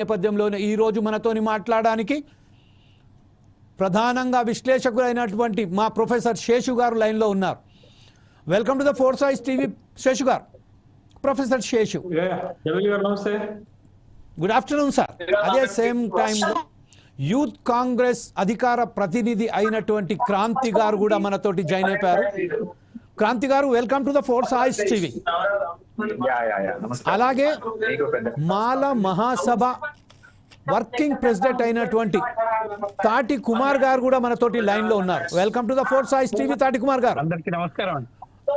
నేపథ్యంలోనే ఈరోజు మనతోని మాట్లాడడానికి ప్రధానంగా విశ్లేషకులైనటువంటి మా ప్రొఫెసర్ శేషు గారు లైన్లో ఉన్నారు. వెల్కమ్ టు ద ఫోర్ సైజ్ టీవీ శేషు గారు professor Seshu. Good afternoon sir అదే సేమ్ టైంలో యూత్ కాంగ్రెస్ అధికార ప్రతినిధి అయినటువంటి క్రాంతి గారు కూడా మనతోటి జాయిన్ అయిపోయారు. క్రాంతి గారు వెల్కమ్ టు ద ఫోర్ సాయిస్ టీవీ యా యా యా నమస్కారం. అలాగే మాల మహాసభ వర్కింగ్ ప్రెసిడెంట్ అయినటువంటి తాటి కుమార్ గారు కూడా మనతోటి లైన్లో ఉన్నారు వెల్కమ్ టు ద ఫోర్ సాయిస్ టీవీ తాటి కుమార్ గారు. అందరికి నమస్కారం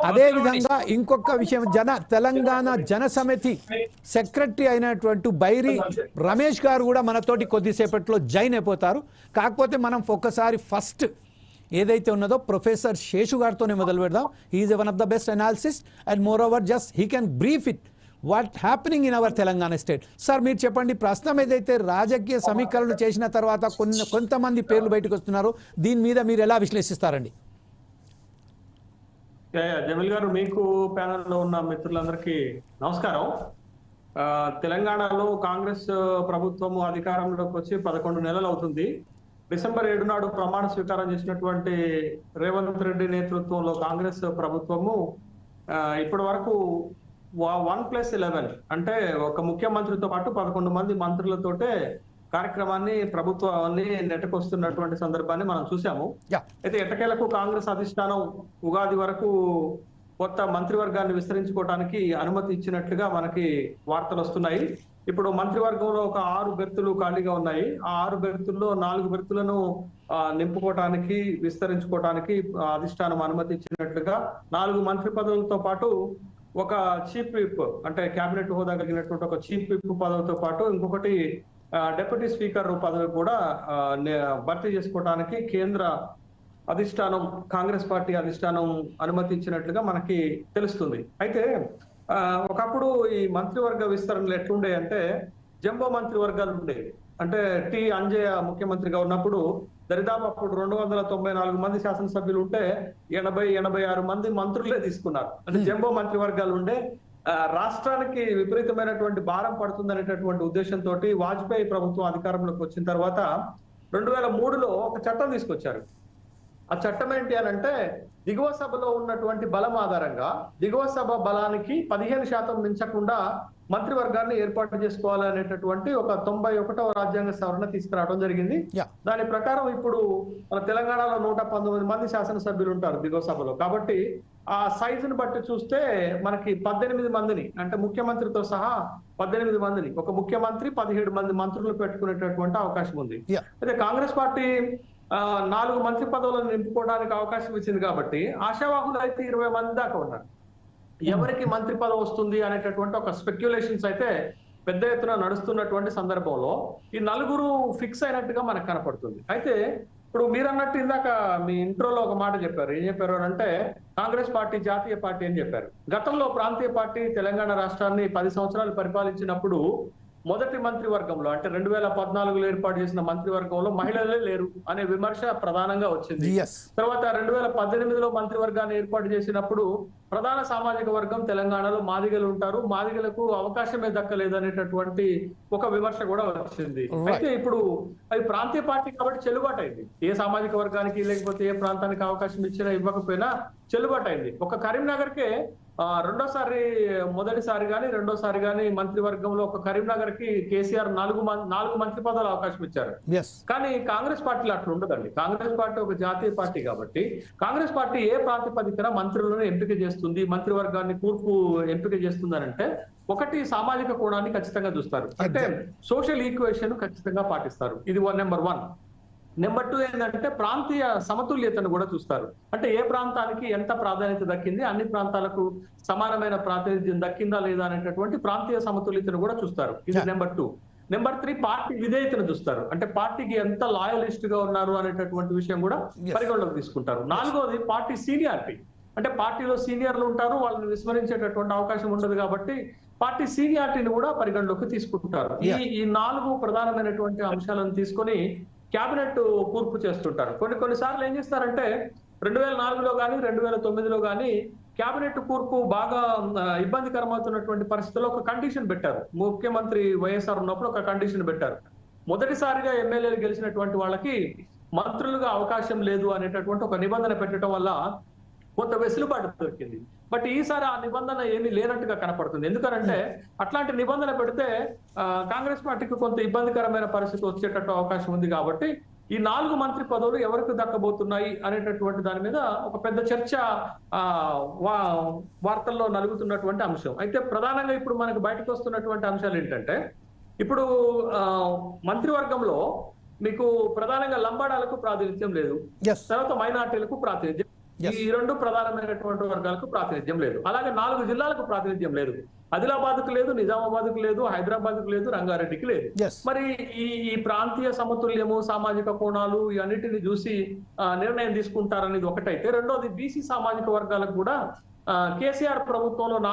అదే విధంగా ఇంకొక విషయం జన తెలంగాణ జన సమితి సెక్రటరీ అయినటువంటి బైరి రమేష్ గారు కూడా మనతోటి కొద్దిసేపట్లో జాయిన్ అయిపోతారు. కాకపోతే మనం ఒక్కసారి ఫస్ట్ ఏదైతే ఉన్నదో ప్రొఫెసర్ శేషు గారితోనే మొదలు పెడదాం he's one of the best analysis and moreover just he can brief it what happening in our Telangana state sir మీరు చెప్పండి ప్రస్తుతం ఏదైతే రాజకీయ సమీకరణలు చేసిన తర్వాత కొన్ని కొంతమంది పేర్లు బయటకు వస్తున్నారు. దీని మీద మీరు ఎలా విశ్లేషిస్తారండి? యా, జమీల్ గారు మీకు ప్యానల్లో ఉన్న మిత్రులందరికీ నమస్కారం. తెలంగాణలో కాంగ్రెస్ ప్రభుత్వము అధికారంలోకి వచ్చి పదకొండు నెలలు అవుతుంది. డిసెంబర్ ఏడు నాడు ప్రమాణ స్వీకారం చేసినటువంటి రేవంత్ రెడ్డి నేతృత్వంలో కాంగ్రెస్ ప్రభుత్వము ఇప్పటి వరకు వన్ ప్లస్ ఎలెవెన్. అంటే ఒక ముఖ్యమంత్రితో పాటు పదకొండు మంది మంత్రులతోటే కార్యక్రమాన్ని ప్రభుత్వాన్ని నెట్టకొస్తున్నటువంటి సందర్భాన్ని మనం చూసాము అయితే ఎట్టకేలకు కాంగ్రెస్ అధిష్టానం ఉగాది వరకు కొత్త మంత్రివర్గాన్ని విస్తరించుకోవడానికి అనుమతి ఇచ్చినట్లుగా మనకి వార్తలు వస్తున్నాయి. ఇప్పుడు మంత్రివర్గంలో ఒక ఆరు బెర్తులు ఖాళీగా ఉన్నాయి. ఆ ఆరు బెర్తుల్లో నాలుగు బెర్తులను నింపుకోవటానికి విస్తరించుకోవటానికి అధిష్టానం అనుమతి ఇచ్చినట్లుగా నాలుగు మంత్రి పదవులతో పాటు ఒక చీఫ్ విప్ అంటే కేబినెట్ హోదా కలిగినటువంటి ఒక చీఫ్ విప్ పదవితో పాటు ఇంకొకటి డెప్యూటీ స్పీకర్ పదవి కూడా నే- భర్తీ చేసుకోవడానికి కేంద్ర అధిష్టానం కాంగ్రెస్ పార్టీ అధిష్టానం అనుమతించినట్లుగా మనకి తెలుస్తుంది. అయితే ఒకప్పుడు ఈ మంత్రివర్గ విస్తరణలు ఎట్లుండే అంటే జంబో మంత్రివర్గాలు ఉండేవి. అంటే టి అంజయ్య ముఖ్యమంత్రిగా ఉన్నప్పుడు దరిదాపు అప్పుడు రెండు వందల తొంభై నాలుగు మంది శాసనసభ్యులు ఉంటే ఎనభై ఎనభై ఆరు మంది మంత్రులే తీసుకున్నారు. అంటే జంబో మంత్రివర్గాలు ఉండే రాష్ట్రానికి విపరీతమైనటువంటి భారం పడుతుందనేటటువంటి ఉద్దేశంతో వాజ్పేయి ప్రభుత్వం అధికారంలోకి వచ్చిన తర్వాత రెండు వేల మూడులో ఒక చట్టం తీసుకొచ్చారు. ఆ చట్టం ఏంటి అని అంటే దిగువ సభలో ఉన్నటువంటి బలం ఆధారంగా దిగువ సభ బలానికి పదిహేను శాతం మించకుండా మంత్రివర్గాన్ని ఏర్పాటు చేసుకోవాలనేటటువంటి ఒక తొంభై ఒకటవ రాజ్యాంగ సవరణ తీసుకురావడం జరిగింది. దాని ప్రకారం ఇప్పుడు మన తెలంగాణలో నూట పంతొమ్మిది మంది శాసనసభ్యులు ఉంటారు దిగువ సభలో కాబట్టి ఆ సైజుని బట్టి చూస్తే మనకి పద్దెనిమిది మందిని అంటే ముఖ్యమంత్రితో సహా పద్దెనిమిది మందిని ఒక ముఖ్యమంత్రి పదిహేడు మంది మంత్రులు పెట్టుకునేటటువంటి అవకాశం ఉంది. అయితే కాంగ్రెస్ పార్టీ ఆ, నాలుగు మంత్రి పదవులను నింపుకోవడానికి అవకాశం ఇచ్చింది కాబట్టి ఆశావాహులు అయితే ఇరవై మంది దాకా ఉన్నారు. Hmm. ఎవరికి మంత్రి పదవి వస్తుంది అనేటటువంటి ఒక స్పెక్యులేషన్స్ అయితే పెద్ద ఎత్తున నడుస్తున్నటువంటి సందర్భంలో ఈ నలుగురు ఫిక్స్ అయినట్టుగా మనకు కనపడుతుంది. అయితే ఇప్పుడు మీరు అన్నట్టు ఇందాక మీ ఇంట్రోలో ఒక మాట చెప్పారు. ఏం చెప్పారు అని అంటే కాంగ్రెస్ పార్టీ జాతీయ పార్టీ అని చెప్పారు. గతంలో ప్రాంతీయ పార్టీ తెలంగాణ రాష్ట్రాన్ని పది సంవత్సరాలు పరిపాలించినప్పుడు మొదటి మంత్రివర్గంలో అంటే రెండు వేల పద్నాలుగులో ఏర్పాటు చేసిన మంత్రివర్గంలో మహిళలే లేరు అనే విమర్శ ప్రధానంగా వచ్చింది. తర్వాత రెండు వేల పద్దెనిమిదిలో మంత్రివర్గాన్ని ఏర్పాటు చేసినప్పుడు ప్రధాన సామాజిక వర్గం తెలంగాణలో మాదిగలు ఉంటారు. మాదిగలకు అవకాశమే దక్కలేదు అనేటటువంటి ఒక విమర్శ కూడా వచ్చింది. అయితే ఇప్పుడు అది ప్రాంతీయ పార్టీ కాబట్టి చెల్లుబాటు అయింది ఏ సామాజిక వర్గానికి లేకపోతే ఏ ప్రాంతానికి అవకాశం ఇచ్చినా ఇవ్వకపోయినా చెల్లుబాటు అయింది ఒక కరీంనగర్ కే ఆ, రెండోసారి మొదటిసారి గాని రెండోసారి గాని మంత్రివర్గంలో ఒక కరీంనగర్కి కేసీఆర్ నాలుగు నాలుగు మంత్రి పదవులు అవకాశం ఇచ్చారు. కానీ కాంగ్రెస్ పార్టీలో అట్లా ఉండదండి. కాంగ్రెస్ పార్టీ ఒక జాతీయ పార్టీ కాబట్టి కాంగ్రెస్ పార్టీ ఏ ప్రాతిపదికన మంత్రులను ఎంపిక చేస్తుంది మంత్రివర్గాన్ని కూర్పు ఎంపిక చేస్తుంది అంటే ఒకటి సామాజిక కోణాన్ని ఖచ్చితంగా చూస్తారు. అంటే సోషల్ ఈక్వేషన్ ఖచ్చితంగా పాటిస్తారు. ఇది one number one. Number two ఏంటంటే ప్రాంతీయ సమతుల్యతను కూడా చూస్తారు. అంటే ఏ ప్రాంతానికి ఎంత ప్రాధాన్యత దక్కింది అన్ని ప్రాంతాలకు సమానమైన ప్రాతినిధ్యం దక్కిందా లేదా అనేటటువంటి ప్రాంతీయ సమతుల్యతను కూడా చూస్తారు. ఇది. Number two. Number three party విధేయతను చూస్తారు. అంటే పార్టీకి ఎంత లాయలిస్ట్గా ఉన్నారు అనేటటువంటి విషయం కూడా. పరిగణలోకి తీసుకుంటారు. నాలుగోది పార్టీ సీనియారిటీ. అంటే పార్టీలో సీనియర్లు ఉంటారు వాళ్ళని విస్మరించేటటువంటి అవకాశం ఉండదు కాబట్టి పార్టీ సీనియారిటీని కూడా పరిగణలోకి తీసుకుంటారు. ఈ. ఈ నాలుగు ప్రధానమైనటువంటి అంశాలను తీసుకొని క్యాబినెట్ కూర్పు చేస్తుంటారు. కొన్ని కొన్నిసార్లు ఏం చేస్తారంటే రెండు వేల నాలుగులో కానీ రెండు వేల తొమ్మిదిలో కానీ క్యాబినెట్ కూర్పు బాగా ఇబ్బందికరమవుతున్నటువంటి పరిస్థితుల్లో ఒక కండిషన్ పెట్టారు. ముఖ్యమంత్రి వైఎస్ఆర్ ఉన్నప్పుడు ఒక కండిషన్ పెట్టారు. మొదటిసారిగా ఎమ్మెల్యేలు గెలిచినటువంటి వాళ్ళకి మంత్రులుగా అవకాశం లేదు అనేటటువంటి ఒక నిబంధన పెట్టడం వల్ల కొంత వెసులుబాటు దొరికింది. బట్ ఈసారి ఆ నిబంధన ఏమీ లేనట్టుగా కనపడుతుంది. ఎందుకనంటే అట్లాంటి నిబంధన పెడితే కాంగ్రెస్ పార్టీకి కొంత ఇబ్బందికరమైన పరిస్థితి వచ్చేటట్టు అవకాశం ఉంది కాబట్టి ఈ నాలుగు మంత్రి పదవులు ఎవరికి దక్కబోతున్నాయి అనేటటువంటి దాని మీద ఒక పెద్ద చర్చ వార్తల్లో నలుగుతున్నటువంటి అంశం. అయితే ప్రధానంగా ఇప్పుడు మనకు బయటకు వస్తున్నటువంటి అంశాలు ఏంటంటే ఇప్పుడు మంత్రివర్గంలో మీకు ప్రధానంగా లంబాడాలకు ప్రాతినిధ్యం లేదు. తర్వాత మైనార్టీలకు ప్రాతినిధ్యం. ఈ రెండు ప్రధానమైనటువంటి వర్గాలకు ప్రాతినిధ్యం లేదు. అలాగే నాలుగు జిల్లాలకు ప్రాతినిధ్యం లేదు. ఆదిలాబాద్కు లేదు నిజామాబాద్కు లేదు హైదరాబాద్కు లేదు రంగారెడ్డికి లేదు. మరి ఈ ఈ ప్రాంతీయ సమతుల్యము సామాజిక కోణాలు ఇవన్నిటిని చూసి నిర్ణయం తీసుకుంటారనేది ఒకటైతే. రెండోది బీసీ సామాజిక వర్గాలకు కూడా కేసీఆర్ ప్రభుత్వంలో నాలుగు